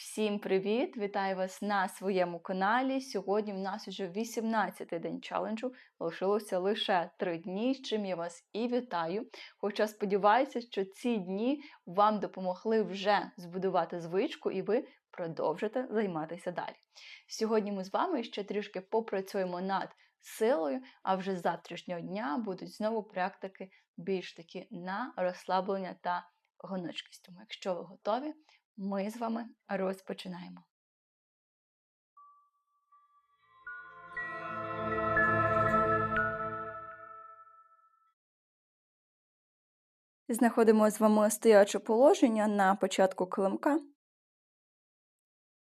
Всім привіт! Вітаю вас на своєму каналі. Сьогодні в нас уже 18-й день челенджу. Лишилося лише 3 дні, з чим я вас і вітаю. Хоча сподіваюся, що ці дні вам допомогли вже збудувати звичку, і ви продовжите займатися далі. Сьогодні ми з вами ще трішки попрацюємо над силою, а вже з завтрашнього дня будуть знову практики більш такі на розслаблення та гоночкість. Тому, якщо ви готові, ми з вами розпочинаємо. Знаходимо з вами стояче положення на початку килимка.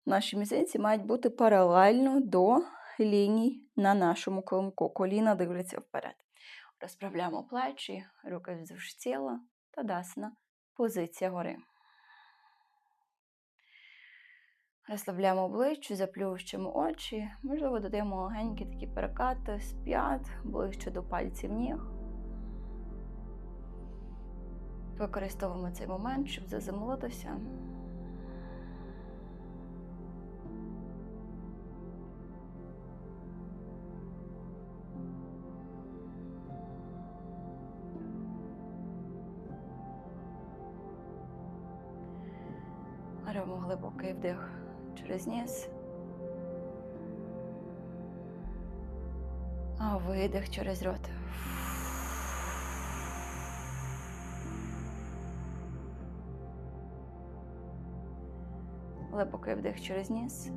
Наші мізинці мають бути паралельно до ліній на нашому килимку. Коліна дивляться вперед. Розправляємо плечі, руки вздовж тіла та дасна позиція гори. Розслабляємо обличчя, заплющимо очі, можливо, додаємо легенькі такі перекати з п'ят, ближче до пальців ніг. Використовуємо цей момент, щоб заземлитися. Робимо глибокий вдих через ніс. А видих через рот. Глибокий вдих через ніс.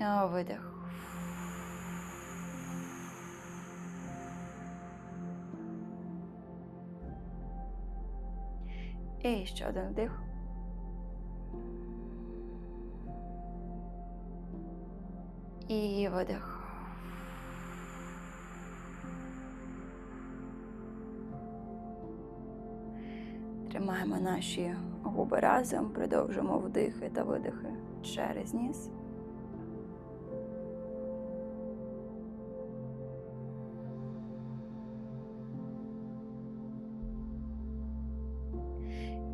А видих. І ще один вдих. І видих. Тримаємо наші губи разом, продовжуємо вдихи та видихи через ніс.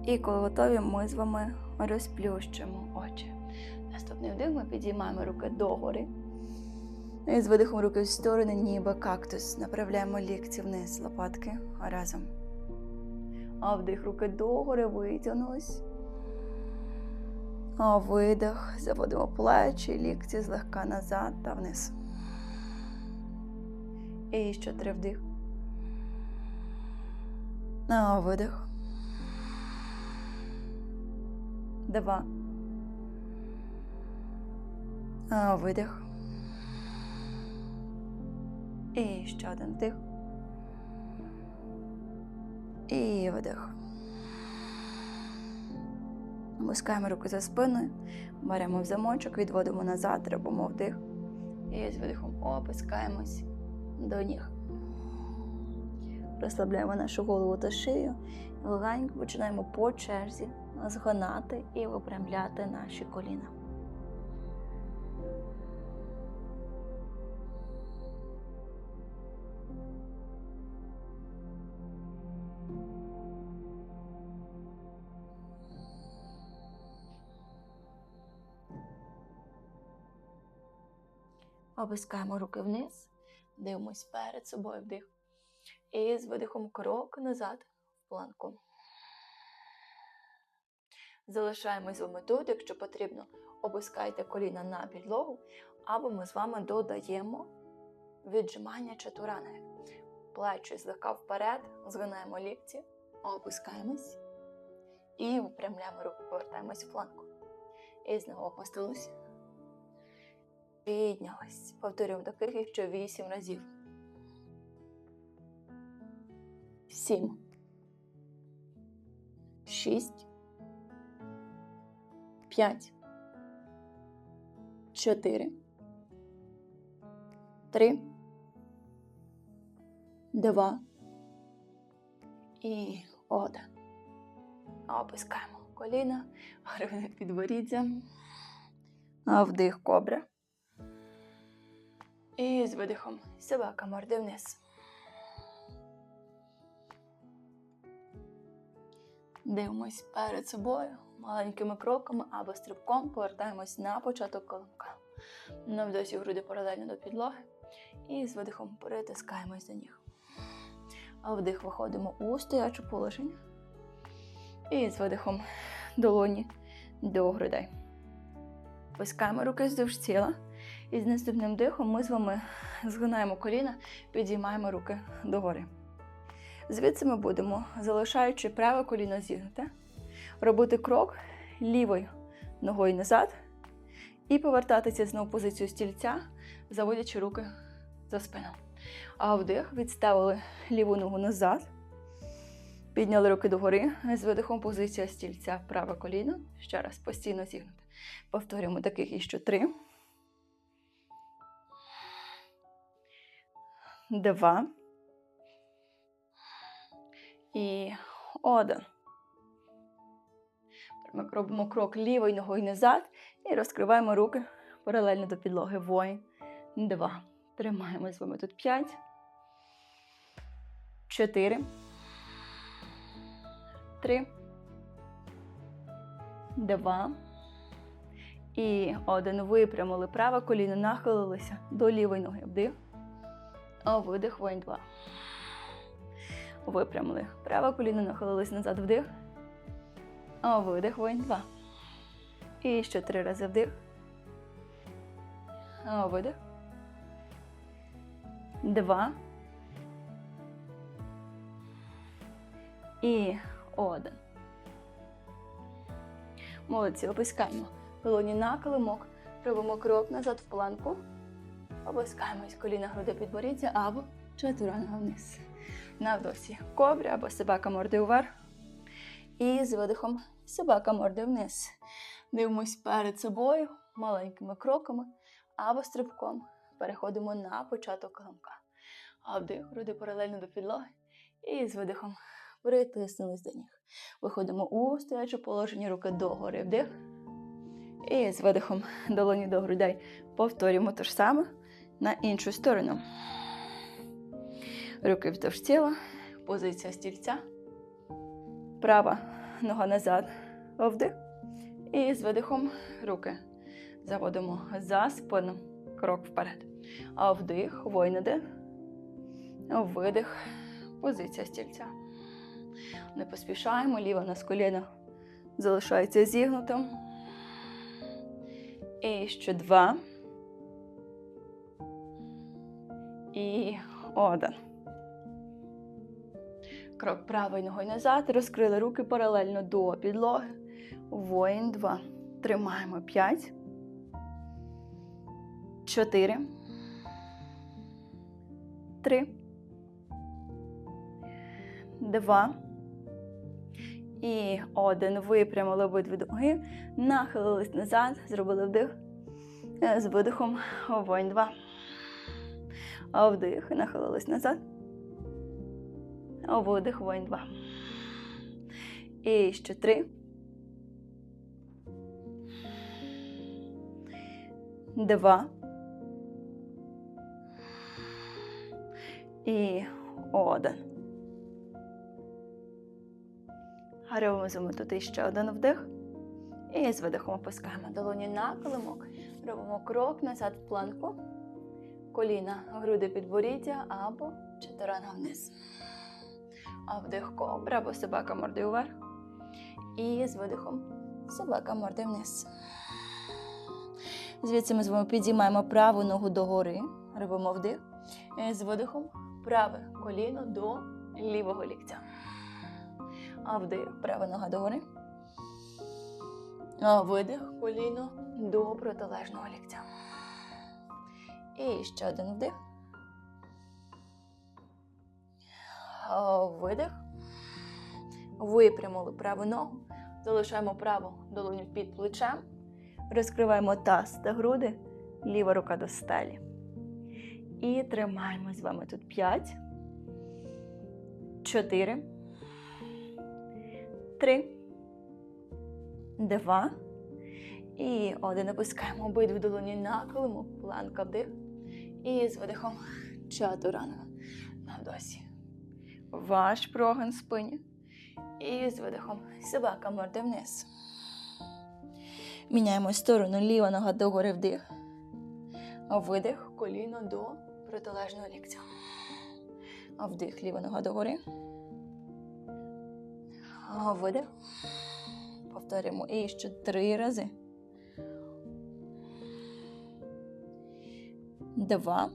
І коли готові, ми з вами розплющимо очі. Наступний вдих ми підіймаємо руки догори. І з видихом руки в сторони, ніби кактус. Направляємо лікті вниз, лопатки разом. А вдих руки догори, витягнулись. А видих. Заводимо плечі, лікті злегка назад та вниз. І ще три вдих. А видих. Два. Видих. І ще один вдих. І видих. Опускаємо руки за спиною, беремо в замочок, відводимо назад, робимо вдих. І з видихом опускаємось до ніг. Розслабляємо нашу голову та шию. Легенько починаємо по черзі згинати і випрямляти наші коліна. Опускаємо руки вниз, дивимось перед собою вдих. І з видихом крок назад в планку. Залишаємось вами тут, якщо потрібно, опускайте коліна на підлогу, або ми з вами додаємо віджимання чатурани. Плечі злегка вперед, згинаємо лікті, опускаємось і випрямляємо руку, повертаємось в планку. І знову опустились. Піднялись. Повторюємо таких ще вісім разів. Сім. Шість. П'ять. Чотири. Три. Два. І один. Опускаємо коліна, гривне підборіддя. Вдих кобра. І з видихом собака морди вниз. Дивимось перед собою маленькими кроками або стрибком повертаємось на початок колонка. На вдосі груди паралельно до підлоги. І з видихом перетискаємось до ніг. А вдих виходимо у стояче положення. І з видихом долоні до грудей. Пускаємо руки вздовж тіла. І з наступним дихом ми з вами згинаємо коліна, підіймаємо руки догори. Звідси ми будемо, залишаючи праве коліно зігнуте, робити крок лівою ногою назад і повертатися знову в позицію стільця, заводячи руки за спину. А вдих відставили ліву ногу назад, підняли руки догори, з видихом позиція стільця, праве коліно. Ще раз постійно зігнуте. Повторюємо таких іще три. Два. І один. Ми робимо крок лівою ногою назад і розкриваємо руки паралельно до підлоги. Воїн. Два. Тримаємо з вами тут п'ять. Чотири. Три. Два. І один. Випрямили праве коліно, нахилилися до лівої ноги. Вдих. А видих. Воїн. Два. Випрямили. Праве коліно нахилились назад вдих. А видих, воїн два. І ще три рази вдих. А видих. Два. І один. Молодці, опускаємо долоні на килимок. Робимо крок назад в планку. Опускаємось коліна груди підборіддя або чатуранга вниз на вдосі кобря або собака морди вверх. І з видихом собака морди вниз. Дивимось перед собою маленькими кроками або стрибком. Переходимо на початок килимка. А вдих, груди паралельно до підлоги. І з видихом притиснулись до ніг. Виходимо у стояче положення руки догори. Вдих. І з видихом долоні до грудей повторюємо те ж саме на іншу сторону. Руки вздовж тіла, позиція стільця. Права нога назад. Вдих. І з видихом руки заводимо за спину. Крок вперед. А вдих, воїн один. Видих. Позиція стільця. Не поспішаємо, ліва нас коліно залишається зігнутим. І ще два. І один. Крок правою ногою назад. Розкрили руки паралельно до підлоги. Воїн. Два. Тримаємо. П'ять. Чотири. Три. Два. І один. Випрямили обидві ноги. Нахилились назад. Зробили вдих. З видихом. Воїн. Два. Вдих. Нахилились назад. Видих, воїн два. І ще три. Два. І один. Робимо тут ще один вдих. І з видихом опускаємо долоні на килимок. Робимо крок назад в планку. Коліна, груди підборіддя або чотиранга вниз. А вдих кобра або собака морди вверх. І з видихом собака морди вниз. Звідси ми з вами підіймаємо праву ногу догори. Робимо вдих. І з видихом праве коліно до лівого ліктя. А вдих, права нога догори. А видих коліно до протилежного ліктя. І ще один вдих. Видих. Випрямили праву ногу. Залишаємо праву долоню під плечем. Розкриваємо таз та груди. Ліва рука до стелі. І тримаємо з вами тут 5, 4, 3, 2 і один. Опускаємо обидві долоні на килимок. Планка вдих. І з видихом чатуранга на вдосі. Ваш прогин спині. І з видихом собака морди вниз. Міняємо сторону ліва нога догори вдих. Видих коліно до протилежного ліктя. Вдих ліва нога догори. Видих. Повторюємо. І ще три рази. Два.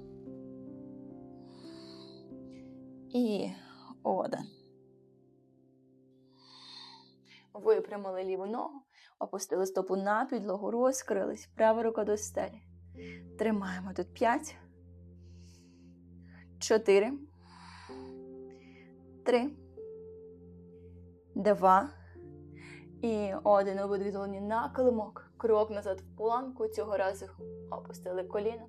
І один. Випрямили ліву ногу, опустили стопу на підлогу, розкрились. Права рука до стелі. Тримаємо тут 5, 4, 3, 2 і один. Обидві долоні на килимок. Крок назад в планку. Цього разу опустили коліно.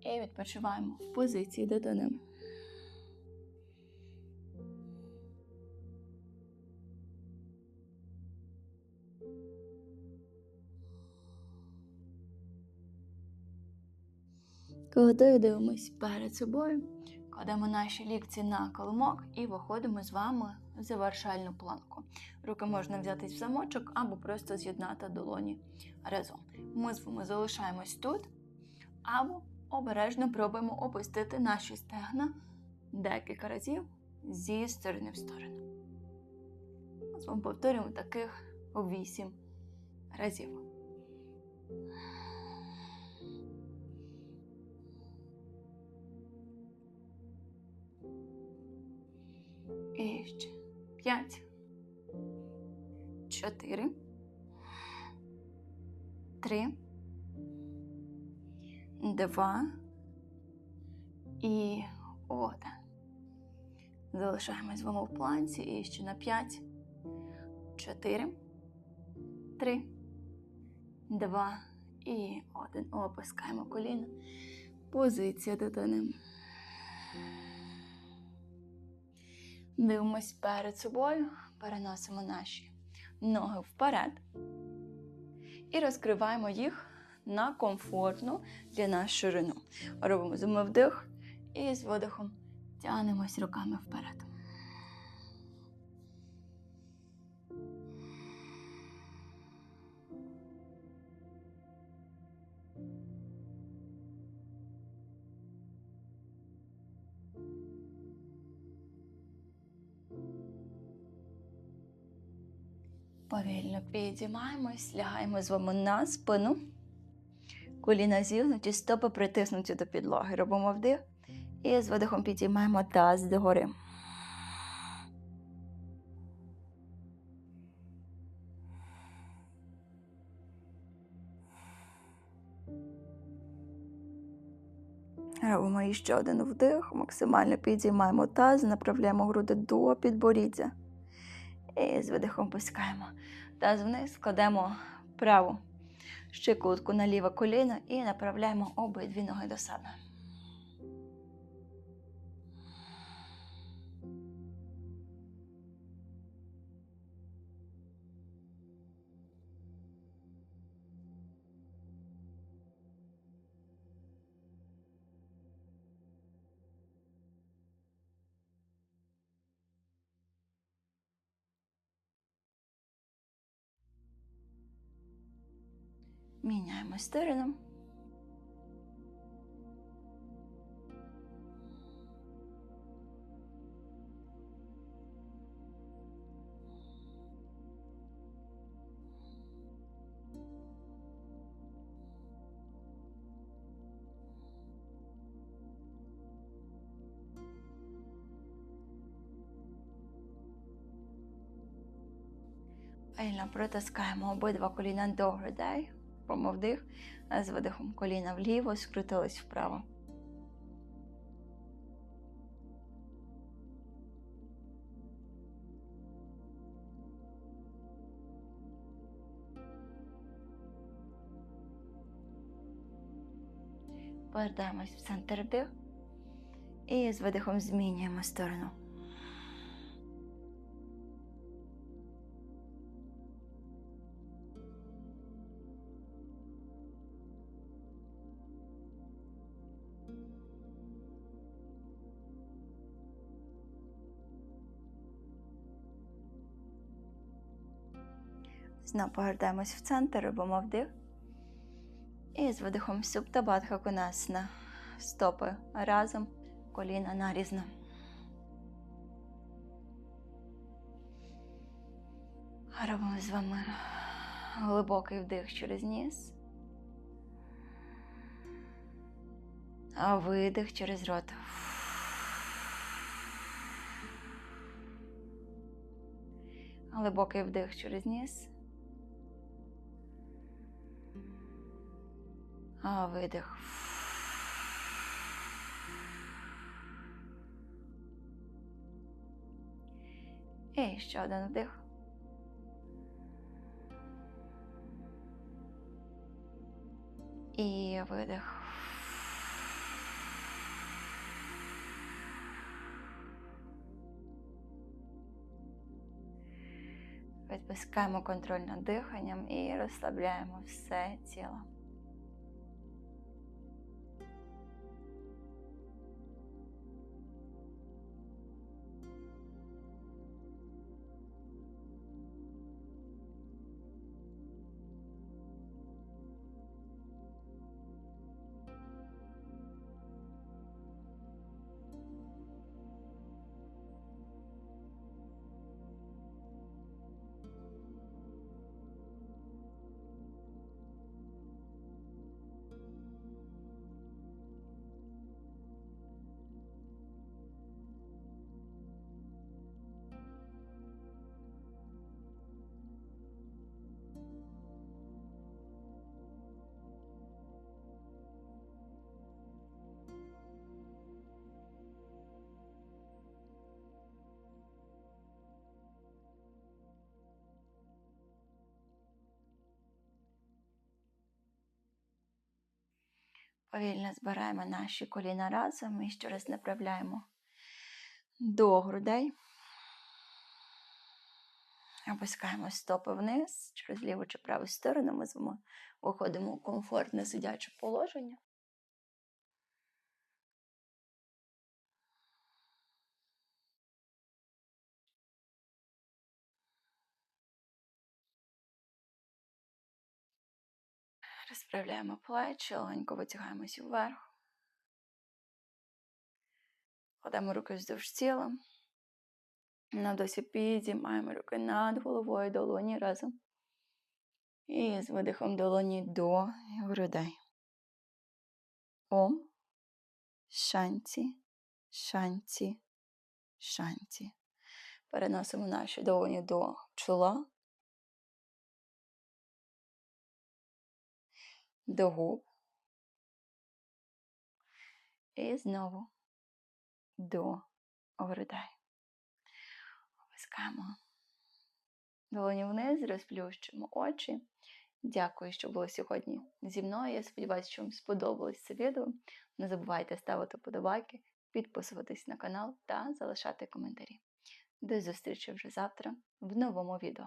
І відпочиваємо в позиції дитини. Готові дивимось перед собою, кладемо наші лікці на коломок і виходимо з вами в завершальну планку. Руки можна взяти в замочок або просто з'єднати долоні разом. Ми з вами залишаємось тут, або обережно пробуємо опустити наші стегна декілька разів зі сторони в сторону. Ми з вами повторюємо таких 8 разів. І ще п'ять, чотири, три, два. І один. Залишаємось вами в планці і ще на п'ять, чотири, три, два і один. Опускаємо коліно. Позиція дитини. Дивимось перед собою, переносимо наші ноги вперед і розкриваємо їх на комфортну для нас ширину. Робимо зуми вдих і з видихом тягнемось руками вперед. Повільно підіймаємось, лягаємо з вами на спину. Коліна зігнуті, стопи притиснуті до підлоги. Робимо вдих і з видихом підіймаємо таз догори. Робимо ще один вдих, максимально підіймаємо таз, направляємо груди до підборіддя. І з видихом пускаємо. Таз вниз, кладемо праву щиколотку на ліве коліно і направляємо обидві ноги до себе. Міняємо сторону. Вільно протискаємо обидва коліна до грудей. Робимо вдих, з видихом коліна вліво, скрутились вправо. Повертаємось в центр вдих і з видихом змінюємо сторону. Знову повертаємось в центр, робимо вдих. І з видихом Сюптабадха Конасна. Стопи разом, коліна нарізно. Робимо з вами глибокий вдих через ніс. А видих через рот. Глибокий вдих через ніс. Видих. І ще один вдих. І видих. Відпускаємо контроль над диханням і розслабляємо все тіло. Повільно збираємо наші коліна разом і ще раз направляємо до грудей. Опускаємо стопи вниз через ліву чи праву сторону. Ми з вами виходимо у комфортне сидяче положення. Розправляємо плечі, легенько витягаємось вверх. Кладемо руки вздовж тіла. На досі підіймаємо руки над головою, долоні разом. І з видихом долоні до грудей. Ом. Шанті, шанті, шанті. Переносимо наші долоні до чола. До губ. І знову до грудей. Опускаємо долоні вниз, розплющуємо очі. Дякую, що були сьогодні зі мною. Я сподіваюся, що вам сподобалось це відео. Не забувайте ставити подобайки, підписуватись на канал та залишати коментарі. До зустрічі вже завтра в новому відео.